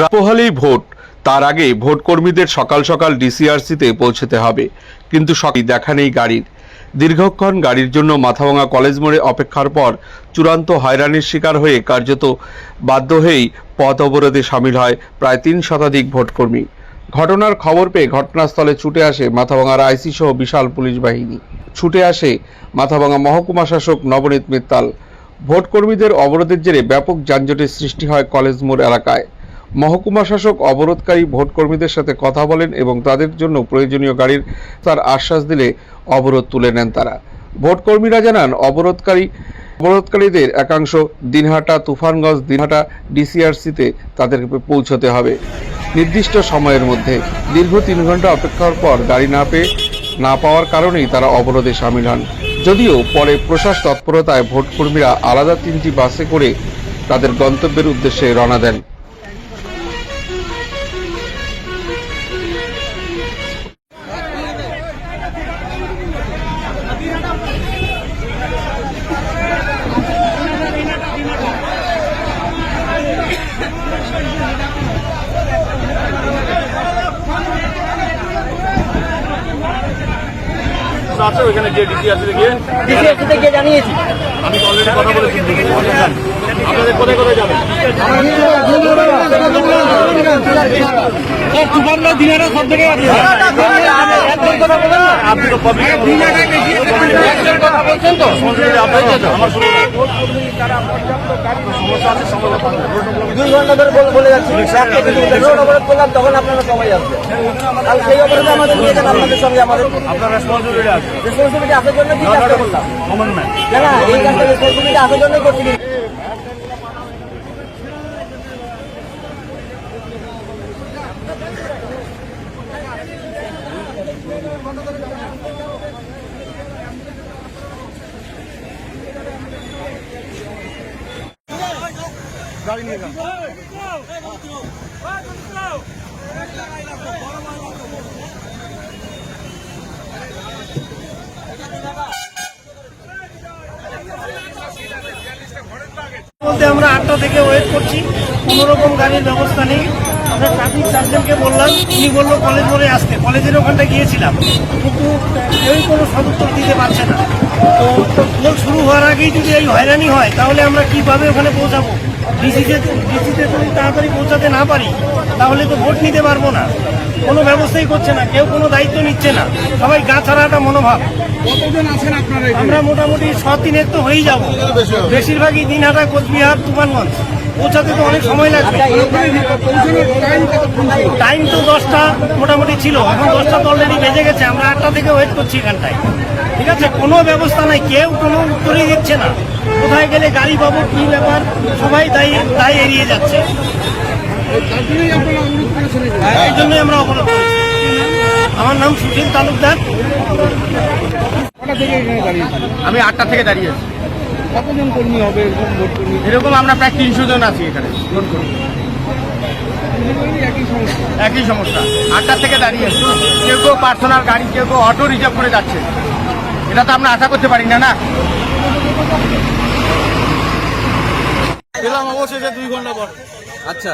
রাপোহালেই vote. তার আগে ভোটকর্মীদের সকাল সকাল ডিসিআরসিতে পৌঁছতে হবে। কিন্তু সকালে দেখা নেই গাড়ির। দীর্ঘক্ষণ গাড়ির জন্য মাথাভাঙা কলেজ মোড়ে অপেক্ষার পর চূড়ান্ত হয়রানির শিকার হয়ে কার্যত বাধ্য হয়েই পথ অবরোধে সামিল হয় প্রায় তিন শতাধিক ভোটকর্মী। ঘটনার খবর পেয়ে ঘটনাস্থলে ছুটে আসে মাথাভাঙার আইসি সহ বিশাল পুলিশ বাহিনী। ছুটে আসে মাথাভাঙা মহকুমা শাসক নবনীত মিত্তাল। ভোটকর্মীদের অবরোধের জেরে ব্যাপক যানজটের সৃষ্টি হয় কলেজ মোড় এলাকায়। মহকুমা শাসক অবরোধকারী ভোটকর্মীদের সাথে কথা বলেন এবং তাদের জন্য প্রয়োজনীয় গাড়ির তার আশ্বাস দিলে অবরোধ তুলে নেন তারা। ভোটকর্মীরা জানান, অবরোধকারী অবরোধকারীদের একাংশ দিনহাটা, তুফানগঞ্জ, দিনহাটা ডিসিআরসিতে তাদেরকে পৌঁছতে হবে। নির্দিষ্ট সময়ের মধ্যে। দীর্ঘ তিন ঘণ্টা অপেক্ষার পর গাড়ি না পেয়ে না পাওয়ার কারণেই তারা অবরোধে সামিল হন। যদিও পরে প্রশাস তৎপরতায় ভোটকর্মীরা আলাদা তিনটি বাসে করে তাদের গন্তব্যের উদ্দেশ্যে রওনা দেন। আছে ওইখানে গিয়ে ডিসিআরসি গিয়ে? ডিসিএসসি গিয়ে জানিয়েছি। আমি অলরেডি কথা বলেছি। আপনাদের কোথায় কোথায় যাবেন? দিনারা সব থেকে আপনি তো পাবলিক কথা বলছেন তো? আমার শুনে সমস্যা আছে সমাধান দুই ঘণ্টা ধরে বলে- যাচ্ছি ঘণ্টা রোড অবরোধ করলাম তখন আপনারা সময় আসবে আর সেই অবরোধে আমাদের নিয়ে যান আপনাদের সঙ্গে আমাদের আপনার রেসপন্সিবিলিটি আছে আসার জন্য কি কাজটা করলাম না এই কাজটা রেসপন্সিবিলিটি আসার জন্যই করছি বলতে আমরা আটটা থেকে ওয়েট করছি। কোনো রকম গাড়ির ব্যবস্থা নেই। আমরা ট্রাফিক সার্জেনকে বললাম, উনি বলল কলেজ মোড়ে আসতে। কলেজের ওখানটা গিয়েছিলাম। কিন্তু কেউই কোনো সদুত্তর দিতে পারছে না। তো ভোট শুরু হওয়ার আগেই যদি এই হয়রানি হয়, তাহলে আমরা কীভাবে ওখানে পৌঁছাবো? ডিসিতে ডিসিতে যদি তাড়াতাড়ি পৌঁছাতে না পারি তাহলে তো ভোট নিতে পারব না। কোনো ব্যবস্থাই করছে না কেউ কোনো দায়িত্ব নিচ্ছে না। সবাই গা ছাড়া একটা মনোভাব আমরা মোটামুটি ছ তিনের তো হয়েই যাব। বেশিরভাগই দিনহাটা কোচবিহার তুফানগঞ্জ। পৌঁছাতে তো অনেক সময় লাগবে। টাইম তো দশটা মোটামুটি ছিল। এখন দশটা তো অলরেডি বেজে গেছে। আমরা আটটা থেকে ওয়েট করছি এখানটায়। ঠিক আছে? কোনো ব্যবস্থা নাই। কেউ কোনো উত্তরই দিচ্ছে না। কোথায় গেলে গাড়ি পাবো, কি ব্যাপার? সবাই তাই তাই এড়িয়ে যাচ্ছে। এই জন্যই আমরা অবরোধ। আমার নাম সুশীল তালুকদার। আমি আটটা থেকে দাঁড়িয়ে আছি। কতজন কর্মী হবে এরকম ভোট কর্মী? এরকম আমরা প্রায় তিনশো জন আছি এখানে ভোট কর্মী। একই সমস্যা। আটটা থেকে দাঁড়িয়ে কেউ কেউ পার্সোনাল গাড়ি কেউ কেউ অটো রিজার্ভ করে যাচ্ছে। এটা তো আমরা আশা করতে পারি না না? এলাম অবশেষে দুই ঘণ্টা পর। আচ্ছা।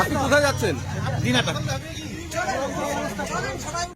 আপনি কোথায় যাচ্ছেন? দিনাটা।